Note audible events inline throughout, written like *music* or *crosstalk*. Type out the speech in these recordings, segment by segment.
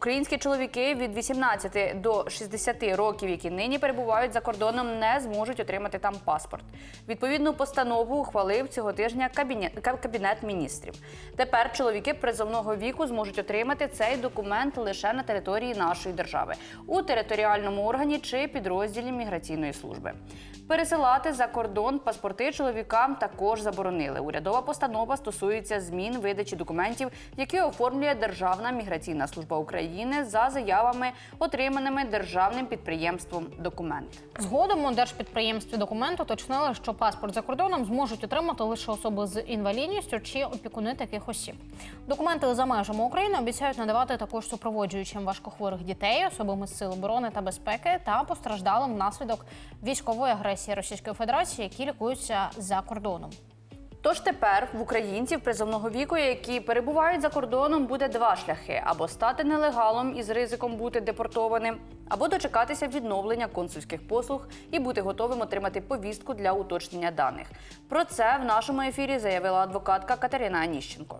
Українські чоловіки від 18 до 60 років, які нині перебувають за кордоном, не зможуть отримати там паспорт. Відповідну постанову ухвалив цього тижня кабінет, кабінет міністрів. Тепер чоловіки призовного віку зможуть отримати цей документ лише на території нашої держави у територіальному органі чи підрозділі міграційної служби. Пересилати за кордон паспорти чоловікам також заборонили. Урядова постанова стосується змін видачі документів, які оформлює Державна міграційна служба України за заявами, отриманими державним підприємством документ. Згодом у держпідприємстві документу уточнили, що паспорт за кордоном зможуть отримати лише особи з інвалідністю чи опікуни таких осіб. Документи за межами України обіцяють надавати також супроводжуючим важкохворих дітей, особами з сил оборони та безпеки та постраждалим внаслідок військової агресії Російської Федерації, які лікуються за кордоном. Тож тепер в українців призовного віку, які перебувають за кордоном, буде два шляхи: або стати нелегалом із ризиком бути депортованим, або дочекатися відновлення консульських послуг і бути готовим отримати повістку для уточнення даних. Про це в нашому ефірі заявила адвокатка Катерина Аніщенко.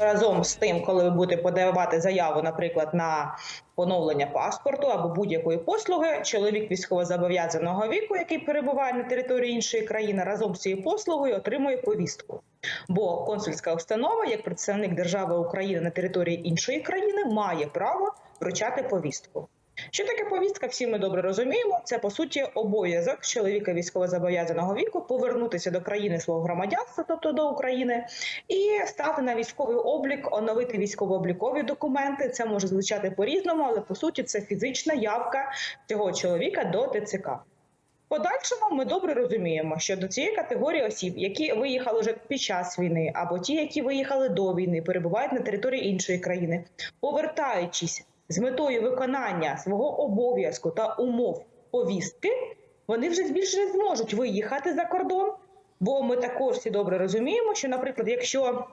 Разом з тим, коли ви будете подавати заяву, наприклад, на поновлення паспорту або будь-якої послуги, чоловік військовозобов'язаного віку, який перебуває на території іншої країни, разом з цією послугою отримує повістку. Бо консульська установа, як представник держави України на території іншої країни, має право вручати повістку. Що таке повістка? Всі ми добре розуміємо. Це по суті обов'язок чоловіка військовозобов'язаного віку повернутися до країни свого громадянства, тобто до України, і стати на військовий облік, оновити військово-облікові документи. Це може звучати по-різному, але по суті це фізична явка цього чоловіка до ТЦК. Подальшому ми добре розуміємо, що до цієї категорії осіб, які виїхали вже під час війни, або ті, які виїхали до війни, перебувають на території іншої країни, повертаючись з метою виконання свого обов'язку та умов повістки, вони вже більше не зможуть виїхати за кордон. Бо ми також всі добре розуміємо, що, наприклад, якщо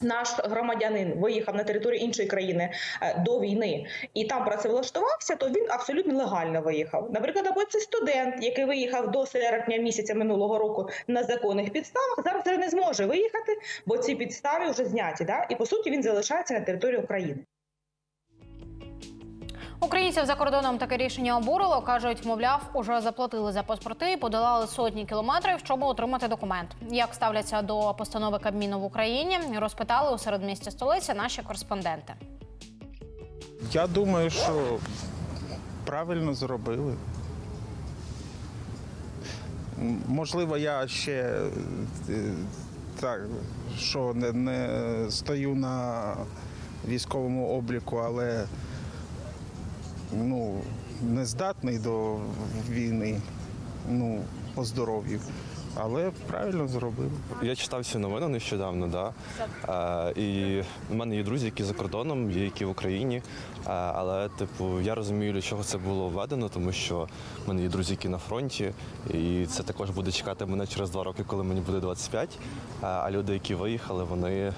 наш громадянин виїхав на територію іншої країни е, до війни і там працевлаштувався, то він абсолютно легально виїхав. Наприклад, або це студент, який виїхав до серпня місяця минулого року на законних підставах, зараз не зможе виїхати, бо ці підстави вже зняті. Да? І по суті він залишається на території України. Українців за кордоном таке рішення обурило. кажуть, мовляв, уже заплатили за паспорти і подолали сотні кілометрів, щоб отримати документ. Як ставляться до постанови Кабміну в Україні, розпитали у середмісті столиці наші кореспонденти. Я думаю, що правильно зробили. Можливо, я ще е, так, що не, не стою на військовому обліку, але ну, не здатний до війни ну, по здоров'ю. Але правильно зробили. Я читав ці новини нещодавно, да. Е, і в мене є друзі, які за кордоном, є які в Україні. Е, але, типу, я розумію, для чого це було введено, тому що в мене є друзі, які на фронті, і це також буде чекати мене через два роки, коли мені буде 25. Е, а люди, які виїхали, вони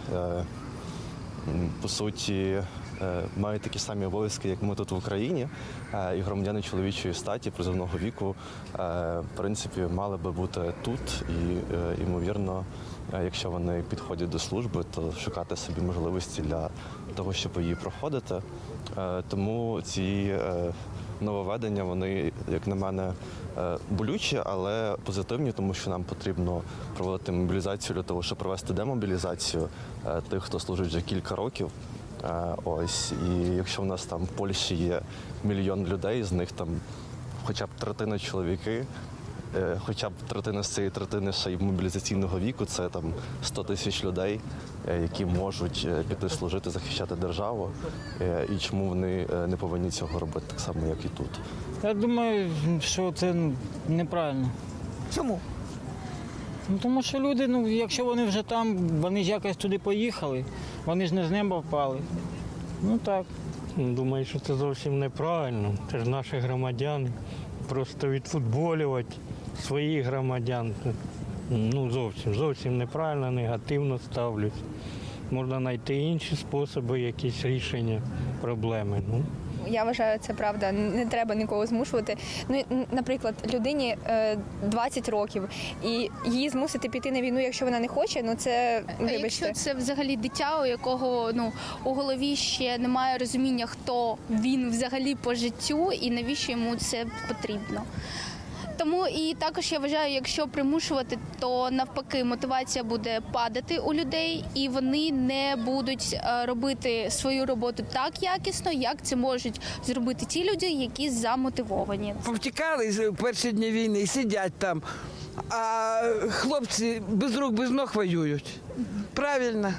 по суті. Е, Мають такі самі обов'язки, як ми тут в Україні, Е, і громадяни чоловічої статі призовного віку, е, в принципі, мали би бути тут, і ймовірно, якщо вони підходять до служби, то шукати собі можливості для того, щоб її проходити. Тому ці нововведення, вони, як на мене, болючі, але позитивні, тому що нам потрібно проводити мобілізацію для того, щоб провести демобілізацію тих, хто служить вже кілька років. Е, Ось і якщо в нас там в Польщі є мільйон людей, з них там хоча б третина чоловіки, е, хоча б третина з цієї третини ще й мобілізаційного віку, це там 100 тисяч людей, е, які можуть е, піти служити, захищати державу. Е, І чому вони е, не повинні цього робити так само, як і тут. Я думаю, що це неправильно. Чому? Ну, тому що люди, ну, якщо вони вже там, вони ж якось туди поїхали, вони ж не з неба впали. Ну так. Думаю, що це зовсім неправильно. Це ж наші громадяни. Просто відфутболювати своїх громадян. Ну, зовсім, зовсім неправильно, негативно ставлюсь. Можна знайти інші способи, якісь рішення проблеми. Ну, я вважаю, це правда. Не треба нікого змушувати. Ну, наприклад, людині е, 20 років, і її змусити піти на війну, якщо вона не хоче, ну це А вибачте. Якщо це взагалі дитя, у якого ну у голові ще немає розуміння, хто він взагалі по життю і навіщо йому це потрібно. Тому і також я вважаю, якщо примушувати, то навпаки мотивація буде падати у людей, і вони не будуть е, робити свою роботу так якісно, як це можуть зробити ті люди, які замотивовані. Повтікали з перші дні війни і сидять там, а хлопці без рук, без ног воюють. Правильно.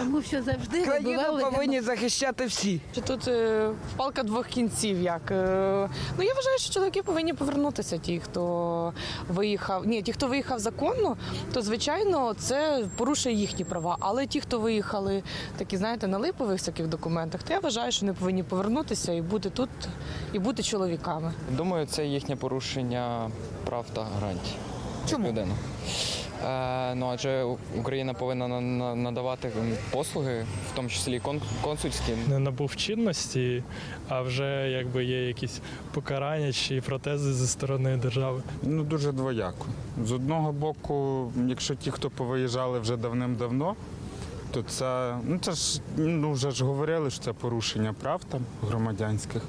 Тому що завжди Країну вибивали повинні захищати всі. Що тут е, палка двох кінців. Як е, ну я вважаю, що чоловіки повинні повернутися. Ті, хто виїхав. Ні, ті, хто виїхав законно, то звичайно це порушує їхні права. Але ті, хто виїхали, такі знаєте, на липових всяких документах, то я вважаю, що вони повинні повернутися і бути тут, і бути чоловіками. Думаю, це їхнє порушення прав та гарантій. Чому? Людину. Е, ну, адже Україна повинна на- на- надавати послуги, в тому числі і консульські. Не набув чинності, а вже якби є якісь покарання чи протези зі сторони держави. Ну дуже двояко. З одного боку, якщо ті, хто повиїжджали вже давним-давно, то це ну це ж ну вже ж говорили, що це порушення прав там громадянських.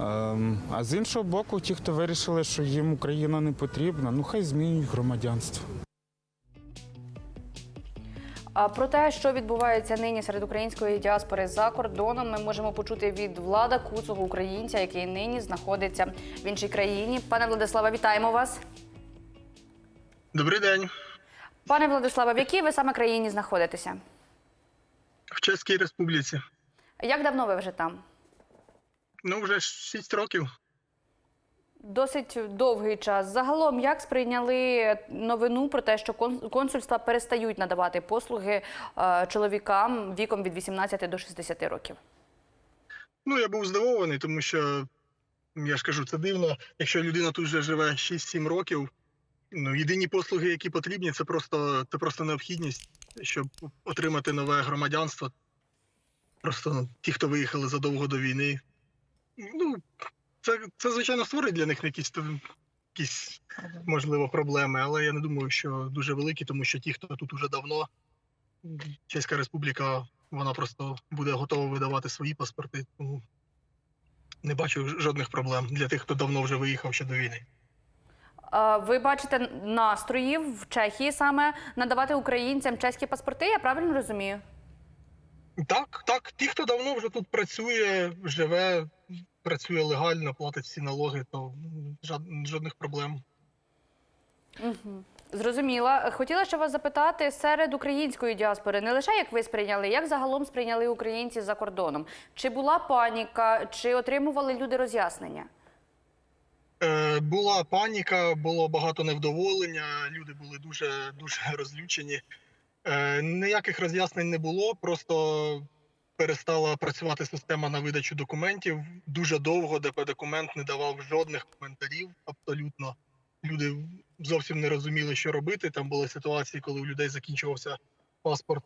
Ем, а з іншого боку, ті, хто вирішили, що їм Україна не потрібна, ну хай змінюють громадянство. А про те, що відбувається нині серед української діаспори за кордоном, ми можемо почути від влада куцого українця, який нині знаходиться в іншій країні. Пане Владиславе, вітаємо вас. Добрий день. Пане Владиславе, в якій ви саме країні знаходитеся? В Чеській Республіці. Як давно ви вже там? Ну, вже 6 років. Досить довгий час. Загалом, як сприйняли новину про те, що консульства перестають надавати послуги е, чоловікам віком від 18 до 60 років? Ну, я був здивований, тому що я ж кажу, це дивно. Якщо людина тут вже живе 6-7 років, ну єдині послуги, які потрібні, це просто, це просто необхідність, щоб отримати нове громадянство. Просто ну, ті, хто виїхали задовго до війни. Ну, це, це звичайно, створить для них якісь, якісь можливо проблеми, але я не думаю, що дуже великі, тому що ті, хто тут уже давно, Чеська Республіка, вона просто буде готова видавати свої паспорти. Тому не бачу жодних проблем для тих, хто давно вже виїхав ще до війни. Ви бачите настрої в Чехії саме надавати українцям чеські паспорти, я правильно розумію? Так, так, ті, хто давно вже тут працює, живе, працює легально, платить всі налоги, то жодних проблем. Угу. Зрозуміла. Хотіла ще вас запитати серед української діаспори, не лише як ви сприйняли, як загалом сприйняли українці за кордоном? Чи була паніка, чи отримували люди роз'яснення? Е, була паніка, було багато невдоволення, люди були дуже дуже *laughs* розлючені. Е, ніяких роз'яснень не було, просто перестала працювати система на видачу документів. Дуже довго ДП документ не давав жодних коментарів. Абсолютно люди зовсім не розуміли, що робити. Там були ситуації, коли у людей закінчувався паспорт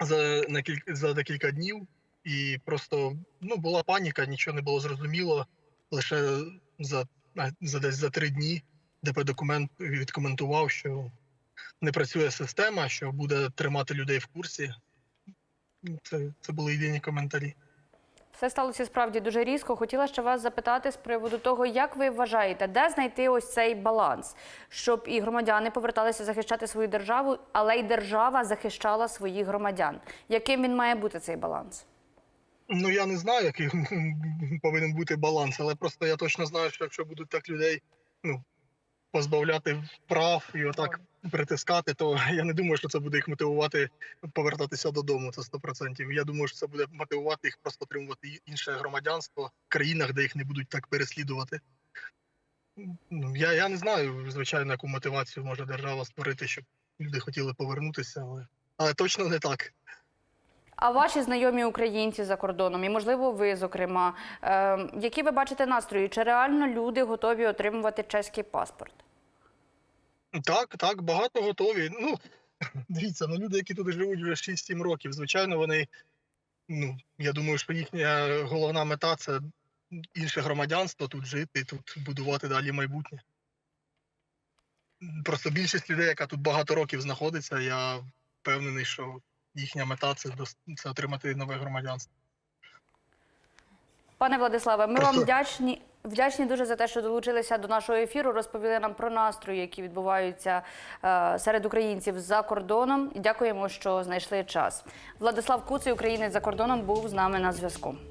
за на кіль- за декілька днів, і просто ну була паніка, нічого не було зрозуміло. Лише за за десь за три дні ДП документ відкоментував, що не працює система, що буде тримати людей в курсі. Це, це були єдині коментарі. Все сталося справді дуже різко. Хотіла ще вас запитати з приводу того, як ви вважаєте, де знайти ось цей баланс, щоб і громадяни поверталися захищати свою державу, але й держава захищала своїх громадян. Яким він має бути цей баланс? Ну я не знаю, який *laughs* повинен бути баланс, але просто я точно знаю, що якщо будуть так людей ну, позбавляти прав і отак притискати, то я не думаю, що це буде їх мотивувати повертатися додому. Це 100%. Я думаю, що це буде мотивувати їх просто отримувати інше громадянство в країнах, де їх не будуть так переслідувати. Ну, я, я не знаю, звичайно, яку мотивацію може держава створити, щоб люди хотіли повернутися, але, але точно не так. А ваші знайомі українці за кордоном, і можливо, ви, зокрема, е, які ви бачите настрої? Чи реально люди готові отримувати чеський паспорт? Так, так, багато готові. Ну, *laughs* дивіться, ну люди, які тут живуть вже 6-7 років, звичайно, вони ну я думаю, що їхня головна мета це інше громадянство, тут жити, тут будувати далі майбутнє. Просто більшість людей, яка тут багато років знаходиться, я впевнений, що їхня мета це, це отримати нове громадянство. Пане Владиславе, ми Просто- вам вдячні. Вдячні дуже за те, що долучилися до нашого ефіру, розповіли нам про настрої, які відбуваються е, серед українців за кордоном. І дякуємо, що знайшли час. Владислав Куций, українець за кордоном, був з нами на зв'язку.